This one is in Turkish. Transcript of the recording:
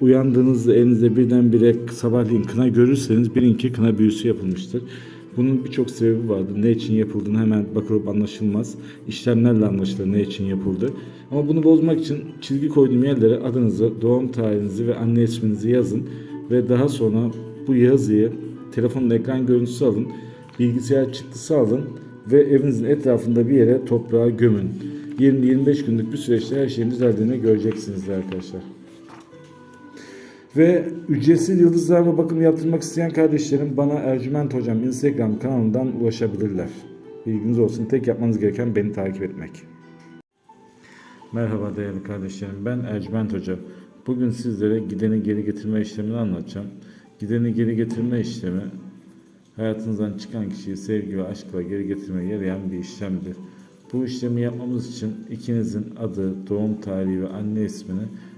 uyandığınızda elinizde birdenbire sabahleyin kına görürseniz bilin ki kına büyüsü yapılmıştır. Bunun birçok sebebi vardır. Ne için yapıldığını hemen bakılıp anlaşılmaz. İşlemlerle anlaşılır ne için yapıldı. Ama bunu bozmak için çizgi koyduğum yerlere adınızı, doğum tarihinizi ve anne isminizi yazın. Ve daha sonra bu yazıyı telefonun ekran görüntüsü alın. Bilgisayar çıktısı alın ve evinizin etrafında bir yere toprağa gömün. 20-25 günlük bir süreçte her şeyin düzeldiğini göreceksiniz arkadaşlar. Ve ücretsiz yıldızlarla bakım yaptırmak isteyen kardeşlerim bana Ercüment Hocam Instagram kanalından ulaşabilirler. Bilginiz olsun. Tek yapmanız gereken beni takip etmek. Merhaba değerli kardeşlerim. Ben Ercüment Hoca. Bugün sizlere gideni geri getirme işlemini anlatacağım. Gideni geri getirme işlemi hayatınızdan çıkan kişiyi sevgi ve aşkla geri getirmeye yarayan bir işlemdir. Bu işlemi yapmamız için ikinizin adı, doğum tarihi ve anne ismini